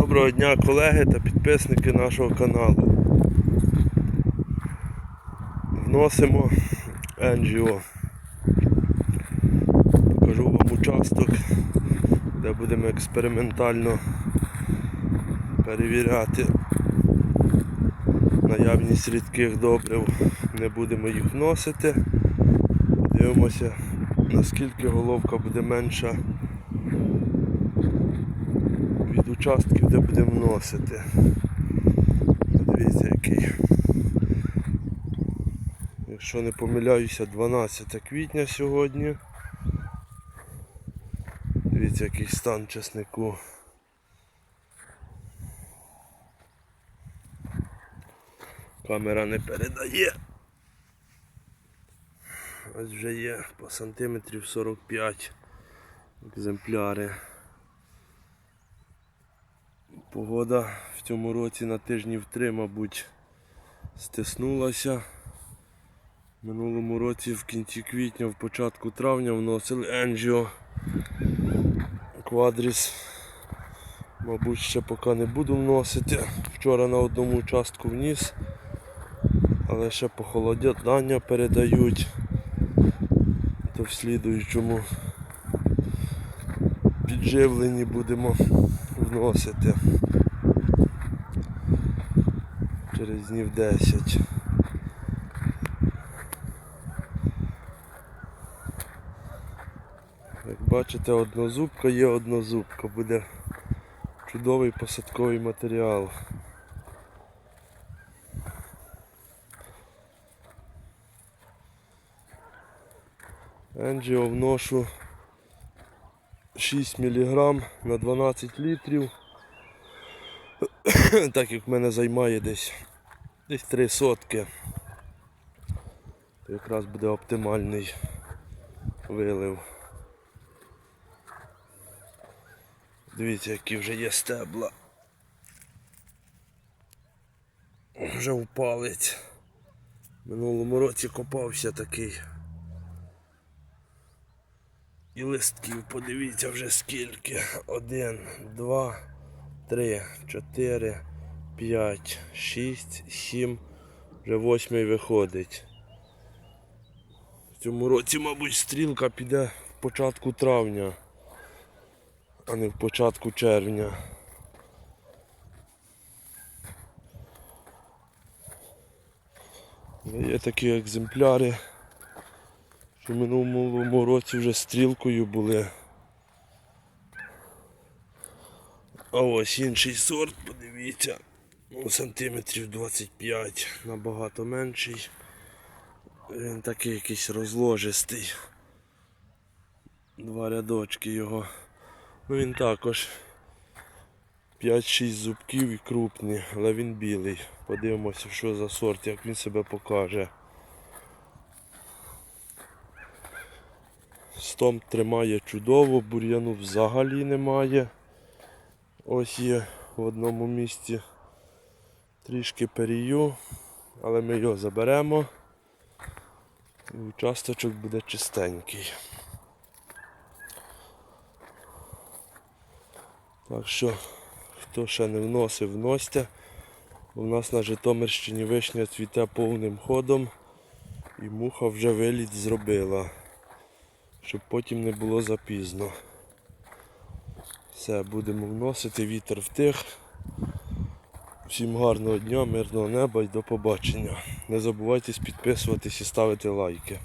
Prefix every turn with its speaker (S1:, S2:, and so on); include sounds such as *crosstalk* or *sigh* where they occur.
S1: Доброго дня колеги та підписники нашого каналу. Вносимо NGO. Покажу вам участок, де будемо експериментально перевіряти наявність рідких добрив. Не будемо їх вносити. Дивимося, наскільки головка буде менша від участків, де будемо вносити. Дивіться який. Якщо не помиляюся, 12 квітня сьогодні. Дивіться який стан чеснику. Камера не передає. Ось вже є по сантиметрів 45 екземпляри. Погода в цьому році на тижнів три, мабуть, стиснулася. Минулому році в кінці квітня, в початку травня вносили Енджіо Квадріс. Мабуть, ще поки не буду вносити. Вчора на одному участку вніс, але ще похолодання передають, то в слідуючому підживленні будемо вносити через днів 10. Як бачите, однозубка є однозубка, буде чудовий посадковий матеріал. Енджіо вношу 6 мг на 12 літрів. *coughs* так як в мене займає десь десь 3 сотки, то якраз буде оптимальний вилив. Дивіться, які вже є стебла. Вже впалить. Минулому році копався такий. І листків, подивіться вже скільки. Один, два, три, чотири, п'ять, шість, сім. Вже восьмий виходить. В цьому році, мабуть, стрілка піде в початку травня, а не в початку червня. Є такі екземпляри в минулому році вже стрілкою були. А ось інший сорт, подивіться, ну, сантиметрів 25, набагато менший. Він такий якийсь розложистий. Два рядочки його. Ну він також 5-6 зубків і крупний, але він білий. Подивимося, що за сорт, як він себе покаже. Стом тримає чудово, бур'яну взагалі немає. Ось є в одному місці трішки перію, але ми його заберемо і участочок буде чистенький. Так що, хто ще не вносив, вносьте. У нас на Житомирщині вишня цвіте повним ходом і муха вже виліт зробила щоб потім не було запізно. Все, будемо вносити, вітер втих. Всім гарного дня, мирного неба і до побачення. Не забувайте підписуватись і ставити лайки.